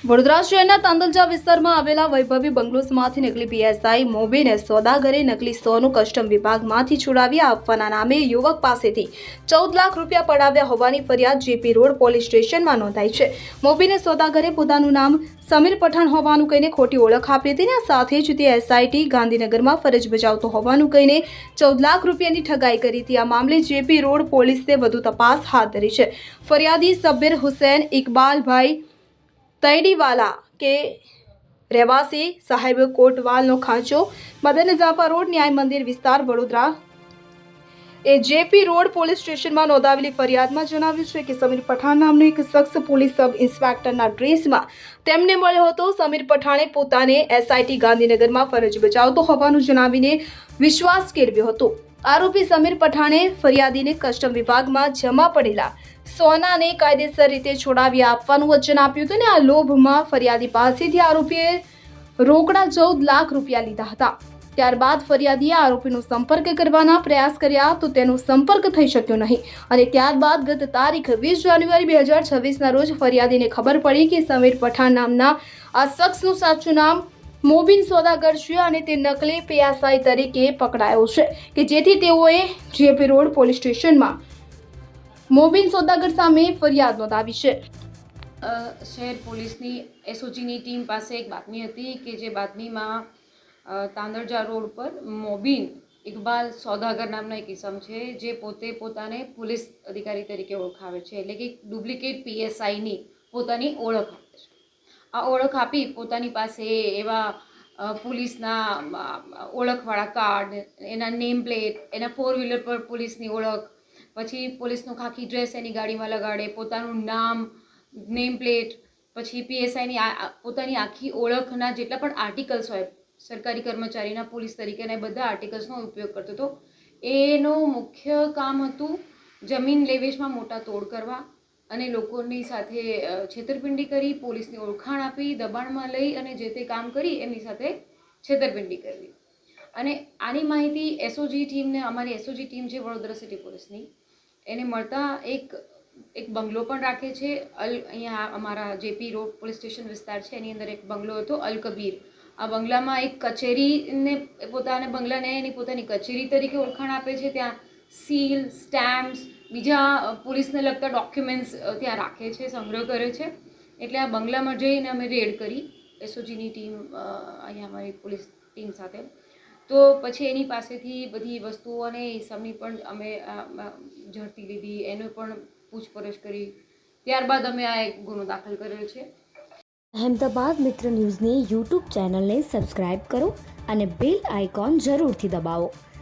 વડોદરા શહેરના તાંદલજા વિસ્તારમાં આવેલા વૈભવી બંગલોઝમાંથી નકલી પીએસઆઈ મોબીને સોદાગરે નકલી સોનું કસ્ટમ વિભાગમાંથી છોડાવી આપવાના નામે યુવક પાસેથી ચૌદ લાખ રૂપિયા પડાવ્યા હોવાની ફરિયાદ જેપી રોડ પોલીસ સ્ટેશનમાં નોંધાઈ છે. મોબીને સોદાગરે પોતાનું નામ સમીર પઠાણ હોવાનું કહીને ખોટી ઓળખ આપી હતી અને સાથે જ તે એસઆઈટી ગાંધીનગરમાં ફરજ બજાવતો હોવાનું કહીને ચૌદ લાખ રૂપિયાની ઠગાઈ કરી હતી. આ મામલે જેપી રોડ પોલીસે વધુ તપાસ હાથ ધરી છે. ફરિયાદી સબ્બીર હુસેન, ઇકબાલભાઈ તૈડીવાલા કે રહેવાસી સાહેબ કોટવાલનો ખાંચો, મદન ઝાપા રોડ, ન્યાય મંદિર વિસ્તાર, વડોદરા. એ જેપી રોડ પોલીસ સ્ટેશનમાં નોંધાવેલી ફરિયાદમાં જણાવ્યું છે કે સમીર પઠાણ નામનો એક શખ્સ પોલીસ સબ ઇન્સ્પેક્ટરના ડ્રેસમાં તેમને મળ્યો હતો. સમીર પઠાણે પોતાને એસઆઈટી ગાંધીનગરમાં ફરજ બજાવતો હોવાનું જણાવીને વિશ્વાસ કેળવ્યો હતો. આરોપી સમીર પઠાણે ફરિયાદીને કસ્ટમ વિભાગમાં જમા પડેલા સોનાને કાયદેસર રીતે છોડાવી આપવાનું વચન આપ્યું હતું અને આ લોભમાં ફરિયાદી પાસેથી આરોપીએ રોકડા ચૌદ લાખ રૂપિયા લીધા હતા. ત્યારબાદ ફરિયાદીએ આરોપીનો સંપર્ક કરવાના પ્રયાસ કર્યા તો તેનો સંપર્ક થઈ શક્યો નહીં અને ત્યારબાદ ગત તારીખ વીસ જાન્યુઆરી બે હજાર છવ્વીસના રોજ ફરિયાદીને ખબર પડી કે સમીર પઠાણ નામના આ શખ્સનું સાચું નામ મોબિન સોદાગર છે અને તે નકલી પીએસઆઈ તરીકે પકડાયો છે, કે જેથી તેઓએ જેપી રોડ પોલીસ સ્ટેશનમાં મોબિન સોદાગર સામે ફરિયાદ નોંધાવી છે. શહેર પોલીસની એસઓજીની ટીમ પાસે એક બાતમી હતી કે જે બાતમીમાં તાંદરજા રોડ પર મોબીન ઇકબાલ સોદાગર નામના એક ઇસમ છે, જે પોતે પોતાને પોલીસ અધિકારી તરીકે ઓળખાવે છે, એટલે કે ડુપ્લિકેટ પીએસઆઈની પોતાની ઓળખ આપે છે. ઓળખ આપી પોતાની પાસે એવા પોલીસના ઓળખવાળા કાર્ડ, એના નેમ પ્લેટ, એના ફોર વ્હીલર પર પોલીસની ઓળખ, પછી પોલીસનું ખાખી ડ્રેસ એની ગાડીમાં લગાડે, પોતાનું નામ, નેમ પ્લેટ, પછી પીએસઆઈની પોતાની આખી ઓળખના જેટલા પણ આર્ટિકલ્સ હોય, સરકારી કર્મચારીના, પોલીસ તરીકેના બધા આર્ટિકલ્સનો ઉપયોગ કરતો હતો. એનું મુખ્ય કામ હતું જમીન લેવેશમાં મોટા તોડ કરવા અને લોકોની સાથે છેતરપિંડી કરી, પોલીસની ઓળખાણ આપી, દબાણમાં લઈ અને જે તે કામ કરી, એમની સાથે છેતરપિંડી કરવી. અને આની માહિતી એસઓજી ટીમને, અમારી એસઓજી ટીમ છે વડોદરા સિટી પોલીસની. એને મળતા એક એક બંગલો પણ રાખે છે. અલ, અહીંયા અમારા જેપી રોડ પોલીસ સ્ટેશન વિસ્તાર છે, એની અંદર એક બંગલો હતો, અલ કબીર. આ બંગલામાં એક કચેરીને, પોતાના બંગલાને એની પોતાની કચેરી તરીકે ઓળખાણ આપે છે. ત્યાં સીલ, સ્ટેમ્પ્સ બીજા પોલીસને લગતા ડોક્યુમેન્ટ્સ ત્યાં રાખે છે, સંગ્રહ કરે છે. એટલે આ બંગલામાં જઈને અમે રેડ કરી, એસઓજીની ટીમ અહીંયા અમારી પોલીસ ટીમ સાથે. તો પછી એની પાસેથી બધી વસ્તુઓ અને હિસાબની પણ અમે ઝડપી લીધી. એનો પણ પૂછપરછ કરી. ત્યારબાદ અમે આ એક ગુનો દાખલ કર્યો છે. અહેમદાબાદ મિત્ર ન્યૂઝની યુટ્યુબ ચેનલને સબસ્ક્રાઇબ કરો અને બેલ આઇકોન જરૂરથી દબાવો.